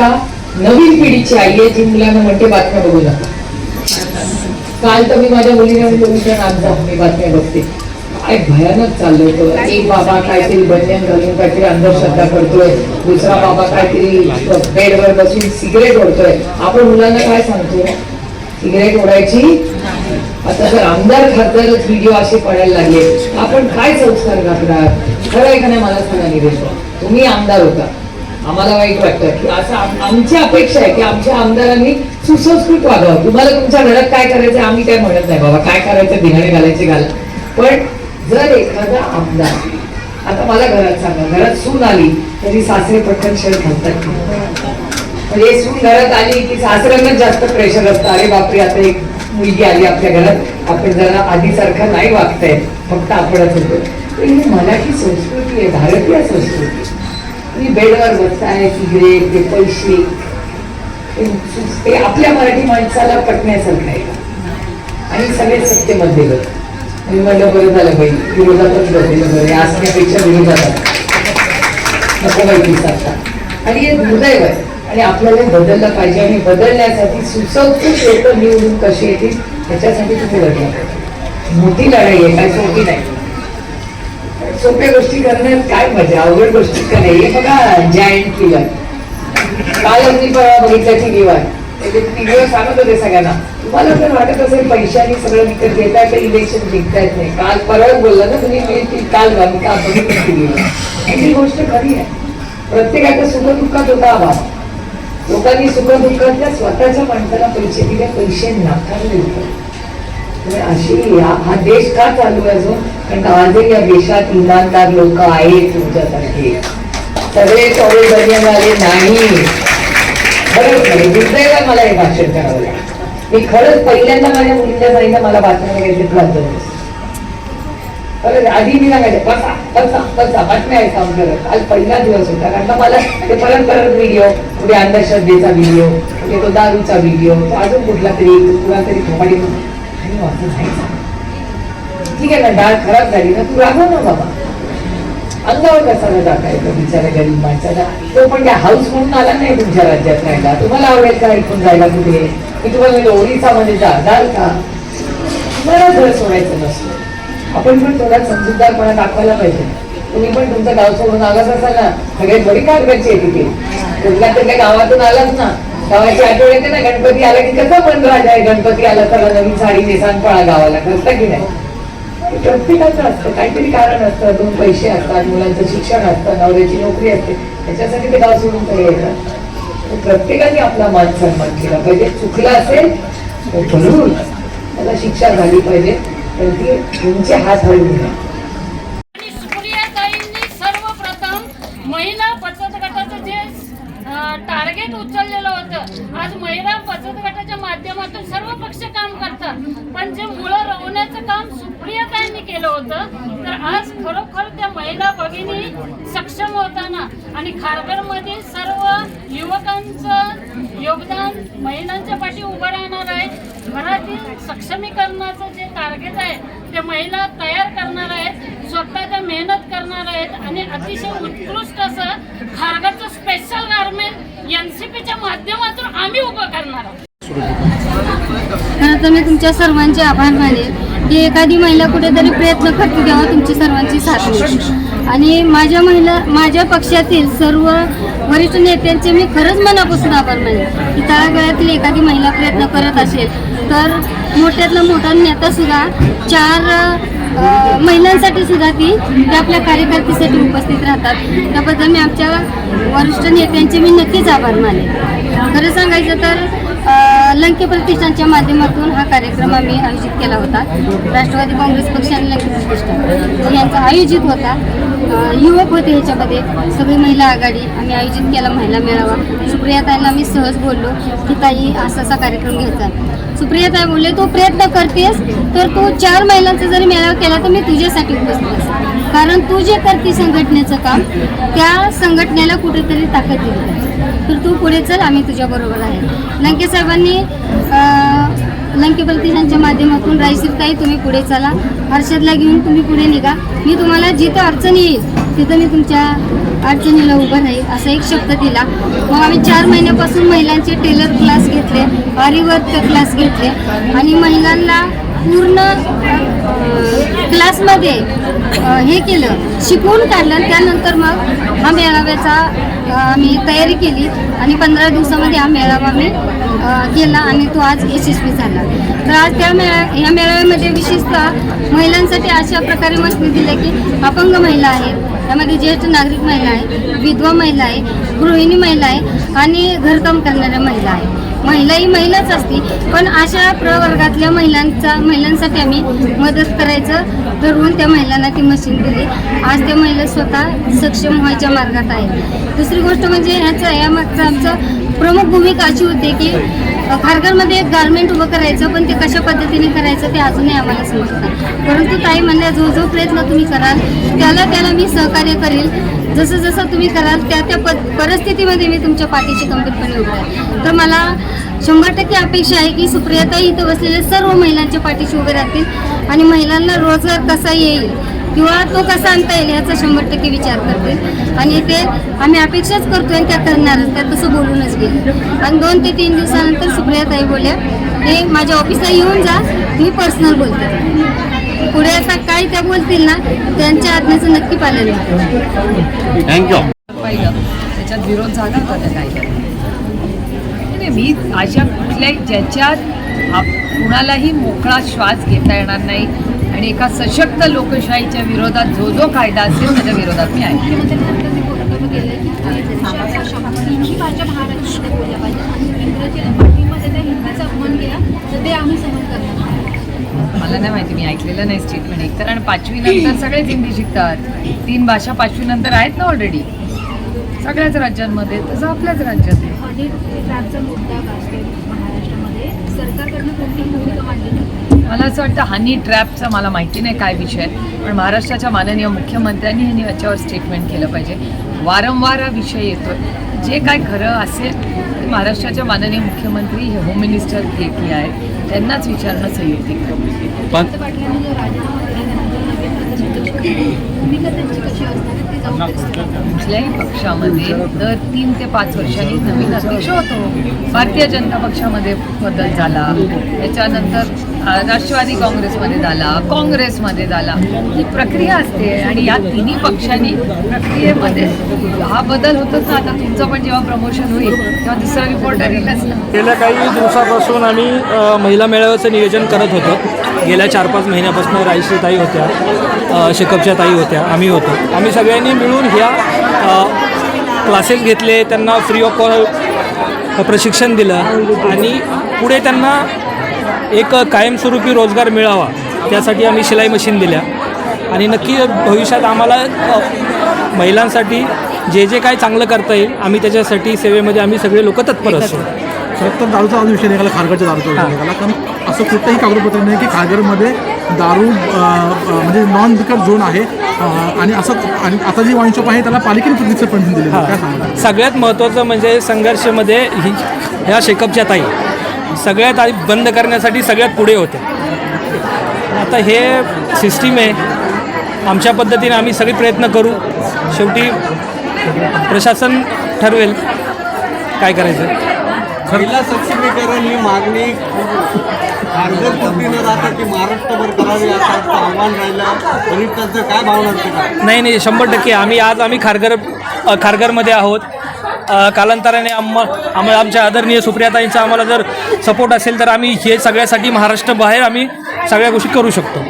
आता नवीन पिढीची आई आहे जी मुलांना म्हणते बातम्या बघू नका. काल तर मी माझ्या मुलीला म्हणलं आज मी बातम्या बघते. काय भयानक चाललंय होतं. एक बाबा काहीतरी बंधन घालून काहीतरी अंधश्रद्धा करतोय. दुसरा बाबा काहीतरी बेडवर बसून सिगरेट ओढतोय. आपण मुलांना काय सांगतो सिगरेट ओढायची? आता जर आमदार खासदारच व्हिडिओ असे पडायला लागले आपण काय संस्कार घातणार खरं आहे का नाही? मला सांगा निलेश तुम्ही आमदार होता. आम्हाला वाईट वाटतं. की असं आमची अपेक्षा आहे की आमच्या आमदारांनी सुसंस्कृत वागावं. तुम्हाला तुमच्या घरात काय करायचं आम्ही काय म्हणत नाही बाबा. काय करायचं? धिंगाणे घालायचे घाल. पण जर एखादा आमदार आता मला घरात सांगा घरात सून आली तरी सासरे पटकन शर्ट घालतात म्हणजे सून घरात आली की सासऱ्यांनाच जास्त प्रेशर असतं. अरे बापरे आता एक मुलगी आली आपल्या घरात. आपण जरा आधीसारखं नाही वागताय. फक्त आपणच होतो. ही मराठी संस्कृती आहे भारतीय संस्कृती. ती बेडवर बसताय सिगरेट ते पैसे. ते- ते आपल्या मराठी माणसाला पटण्यासारखं आहे. आणि सगळे सत्यमध्ये गेलं मी म्हणलं बरं झालं बाई विरोधातच बसलेलं बरं हे असण्यापेक्षा विरोधात नको माहिती सांगता आणि हे दुर्दैव आहे आणि आपल्याला बदललं पाहिजे. आणि बदलण्यासाठी सुसंस्कृत लोक निवडून कशी येतील त्याच्यासाठी तुम्ही लढला मोठी लढाई आहे काय सोपी नाही. सोप्या गोष्टी करण्यात काय मजा अवघड गोष्टी का नाही? हे बघा जायंट किलर काल मी परवा बघितलं टीव्हीवर टीव्हीवर सांगत होते सगळ्यांना तुम्हाला जर वाटत असेल पैशाने सगळं विकत घेता तर इलेक्शन जिंकता येत नाही. काल परळ बोलला ना तुम्ही ती काल बघ का बघितलं ही गोष्ट खरी आहे. प्रत्येकाच्या सुखदुःखात होता अभाव लोकांनी सुखदुःखातल्या स्वतःच्या माणसाला पैसे दिले पैसे नाकारले होते. अशी हा देश का चालू आहे अजून? कारण का आजही या देशात इमानदार लोक आहेत तुमच्यासारखे. सगळे सगळे बनिया झाले नाही. खरंच नाही दुर्दैव मला हे भाषण करावं लागलं मी खरंच पहिल्यांदा माझ्या मुलीला सांगितलं मला बातम्या वगैरे लागतो खरंच आधी मी सांगायचं बसा बसा बसा बातम्या आहे काम करत. आज पहिला दिवस होता कारण मला ते परत परत व्हिडिओ कुठे अंधश्रद्धेचा व्हिडिओ कुठे तो दारूचा व्हिडिओ तो अजून कुठला तरी कुणा तरी थोपाडी आणि नाही ठीक आहे ना डाळ खराब झाली ना तू रागव ना बाबा. अंगावर कसाला टाकायचं बिचारा गरीब माणसाला. तो पण त्या हाऊस म्हणून आला नाही तुमच्या राज्यात राहायला. तुम्हाला आवडेल का ऐकून जायला कुठे? मी तुम्हाला म्हणलं ओरिसामध्ये जाल का तुम्हाला घर सोडायचं नसतं. आपण पण थोडा समजूतदारपणा दाखवायला पाहिजे. तुम्ही पण तुमचं गाव सोडून आलाच असाल ना. सगळ्यात बरी कागदाची आहे तिथे. कुठल्या तरी गावातून आलाच ना. गावाची आठवण येते ना गणपती आला की कसं मन राजा आहे गणपती आला तर नवीन साडी नेसान पळा गावाला कसं की नाही? प्रत्येकाचं असतं काहीतरी कारण असतं दोन पैसे असतात मुलांचं शिक्षण असतं नवऱ्याची नोकरी असते त्याच्यासाठी ते गाव सोडून काही येतात. प्रत्येकाने आपला मान सन्मान केला पाहिजे. चुकला असेल तर भरून त्याला शिक्षा झाली पाहिजे तर ती तुमचे हात हळू नये आणि सुप्रियाताईंनी सर्वप्रथम महिला बचत गटाचं जे टार्गेट उचललेलं होतं. आज महिला बचत गटाच्या माध्यमातून सर्व पक्ष काम करतात. पण जे मुळं रवण्याचं काम सुप्रियतांनी केलं होतं तर आज खरोखर त्या महिला भगिनी सक्षम होताना आणि खारघरमध्ये सर्व युवकांचं योगदान महिलांच्या पाठी उभं राहणार आहे. घरातील सक्षमीकरणाचं जे टार्गेट आहे ते महिला तयार करणार आहेत स्वतः त्या मेहनत करणार आहेत आणि अतिशय उत्कृष्ट असं खारघरचं स्पेशल गार्मेंट माध्यमातून आम्ही उभं करणार आहोत. खरं तर मी तुमच्या सर्वांचे आभार मानेन की एखादी महिला कुठेतरी प्रयत्न करते तेव्हा तुमची सर्वांची साथ आणि माझ्या महिला माझ्या पक्षातील सर्व वरिष्ठ नेत्यांचे मी खरंच मनापासून आभार मानेन की तळागाळातील एखादी महिला प्रयत्न करत असेल. तर मोठ्यातला मोठा नेता सुद्धा चार महिलांसाठी सुद्धा ती त्या आपल्या कार्यकर्तीसाठी उपस्थित राहतात. त्याबद्दल मी आमच्या वरिष्ठ नेत्यांचे मी नक्कीच आभार मानले खरं सांगायचं तर लंके प्रतिष्ठानच्या माध्यमातून हा कार्यक्रम आम्ही आयोजित केला होता. राष्ट्रवादी काँग्रेस पक्ष आणि लंके प्रतिष्ठान यांचा आयोजित होता. युवक होते ह्याच्यामध्ये. सगळी महिला आघाडी आम्ही आयोजित केला महिला मेळावा. सुप्रिया ताईंना आम्ही सहज बोललो की ताई असा असा कार्यक्रम घ्यायचा सुप्रिया ताई बोलले तू प्रयत्न करतेस तर तू चार महिलांचा जरी मेळावा केला तर मी तुझ्यासाठी उपस्थित कारण तू जे करते संघटनेचं काम त्या संघटनेला कुठेतरी ताकद दिली पाहिजे. तर तू पुढे चल आम्ही तुझ्या बरोबर आहे. लंके साहेबांनी लंके प्रतिष्ठानच्या माध्यमातून रायसीरताई तुम्ही पुढे चला. हर्षदला घेऊन तुम्ही पुढे निघा. मी तुम्हाला जिथं अडचण येईल तिथं मी तुमच्या अडचणीला उभं राहील असा एक शब्द दिला. मग आम्ही चार महिन्यापासून महिलांचे टेलर क्लास घेतले आरिवर्क क्लास घेतले. आणि महिलांना पूर्ण क्लासमध्ये हे केलं. शिकवून काढलं त्यानंतर मग हा मेळाव्याचा आम्ही तयारी केली आणि पंधरा दिवसामध्ये हा मेळावा आम्ही केला आणि तो आज यशस्वी झाला. तर आज त्या मेळा या मेळाव्यामध्ये विशेषतः महिलांसाठी अशा प्रकारे मस्ती दिल्या की अपंग महिला आहेत त्यामध्ये ज्येष्ठ नागरिक महिला आहे विधवा महिला आहे गृहिणी महिला आहे आणि घरकाम करणाऱ्या महिला आहे महिला ही महिलाच असती पण अशा प्रवर्गातल्या महिलांचा महिलांसाठी आम्ही मदत करायचं ठरवून त्या महिलांना ती मशीन दिली. आज त्या महिला स्वतः सक्षम व्हायच्या मार्गात आहेत. दुसरी गोष्ट म्हणजे ह्याचं यामागचं आमचं प्रमुख भूमिका अशी होती की खारघरमध्ये एक गार्मेंट उभं करायचं पण ते कशा पद्धतीने करायचं ते अजूनही आम्हाला समजतं परंतु ताई म्हणल्या जो जो प्रयत्न तुम्ही कराल त्याला त्याला मी सहकार्य करेल. जसं जसं तुम्ही कराल त्या त्या प परिस्थितीमध्ये मी तुमच्या पाठीशी गंभीरपणे उभं आहे. तर मला शंभर टक्के अपेक्षा आहे की सुप्रियाताई इथं बसलेल्या सर्व महिलांच्या पाठीशी उभे राहतील. आणि महिलांना रोजगार कसा येईल किंवा तो कसा आणता येईल याचा शंभर टक्के विचार करतील आणि ते आम्ही अपेक्षाच करतोय आणि त्या करणारच त्या तसं बोलूनच गेले आणि दोन ते तीन दिवसानंतर सुप्रियाताई बोलल्या ते माझ्या ऑफिसला येऊन जा मी पर्सनल बोलते. पुढे आता काय त्या बोलतील ना त्यांच्या आज्ञेचं नक्की पालन होतं थँक्यू पाहिलं त्याच्यात विरोध झाला होता त्या कायद्यात नाही, मी अशा कुठल्याही ज्याच्यात आप- कुणालाही मोकळा श्वास घेता येणार नाही आणि एका सशक्त लोकशाहीच्या विरोधात जो जो कायदा असेल त्याच्या विरोधात मी आहे. मला नाही माहिती मी ऐकलेलं नाही स्टेटमेंट एक तर आणि पाचवी नंतर सगळेच हिंदी शिकतात तीन भाषा पाचवी नंतर आहेत ना ऑलरेडी सगळ्याच राज्यांमध्ये तसं आपल्याच राज्यात मला असं वाटतं हनी ट्रॅपचा मला माहिती नाही काय विषय आहे. पण महाराष्ट्राच्या माननीय मुख्यमंत्र्यांनी ह्यांनी याच्यावर स्टेटमेंट केलं पाहिजे. वारंवार हा विषय येतो जे काय खरं असेल ते महाराष्ट्राच्या माननीय मुख्यमंत्री हे होम मिनिस्टर जे की आहेत. त्यांनाच विचारणं संयुक्तिक पण कुठल्याही पक्षामध्ये दर तीन ते पाच वर्षांनी नवीन अध्यक्ष होतो. भारतीय जनता पक्षामध्ये बदल झाला. त्याच्यानंतर राष्ट्रवादी काँग्रेसमध्ये झाला काँग्रेसमध्ये झाला. ही प्रक्रिया असते आणि या तिन्ही पक्षांनी प्रक्रियेमध्ये हा बदल होतोच ना. आता तुमचं पण जेव्हा प्रमोशन होईल तेव्हा दुसरा रिपोर्टर येईलच ना. गेल्या काही दिवसापासून आम्ही महिला मेळाव्याचं नियोजन करत होतो. गेल्या चार पाच महिन्यापासून रायश्री ताई होत्या अ, शेकपच्या ताई होत्या आम्ही होतो. आम्ही सगळ्यांनी मिळून ह्या क्लासेस घेतले त्यांना फ्री ऑफ कॉल प्रशिक्षण दिलं आणि पुढे त्यांना एक कायमस्वरूपी रोजगार मिळावा त्यासाठी आम्ही शिलाई मशीन दिल्या. आणि नक्की भविष्यात आम्हाला महिलांसाठी जे जे काय चांगलं करता येईल आम्ही त्याच्यासाठी सेवेमध्ये आम्ही सगळे लोक तत्पर असतो तर दारूचा आज विषय निघाला खारघरच्या दारूचा विषय निघाला कारण असं कुठलंही कागदपत्र नाही की खारघरमध्ये दारू म्हणजे नॉन लिकर झोन आहे आणि असं आणि आता जी वाईन शॉप आहे त्याला पालिकेने पण सांगा सगळ्यात महत्त्वाचं म्हणजे संघर्षमध्ये ही ह्या शेकअपच्या ताई. सगळ्यात आधी बंद करण्यासाठी सगळ्यात पुढे होत्या आता हे सिस्टीम आहे. आमच्या पद्धतीने आम्ही सगळे प्रयत्न करू. शेवटी प्रशासन ठरवेल काय करायचं. महिला सक्षमीकरण ही मागणी खारघर पुरती न जाता ती महाराष्ट्रभर करावी असं आव्हान राहिलं. त्यांचं काय भावना का? नाही नाही शंभर टक्के. आम्ही आज आम्ही खारघर खारघरमध्ये आहोत. कालांतराने आम्हा आम्हाला आमच्या आदरणीय सुप्रियाताईंचा आम्हाला जर सपोर्ट असेल तर आम्ही हे सगळ्यासाठी महाराष्ट्र बाहेर आम्ही सगळ्या गोष्टी करू शकतो.